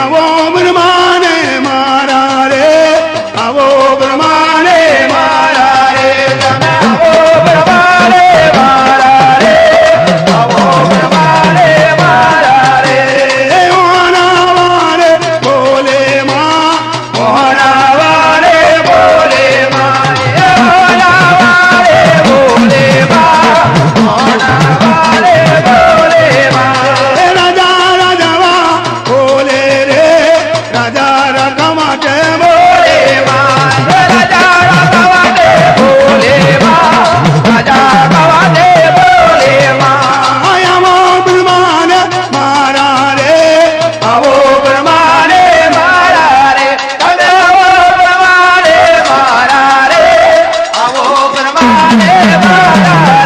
I'm a માટે બોલે રાજા રાજા બોલે રાજા Bye.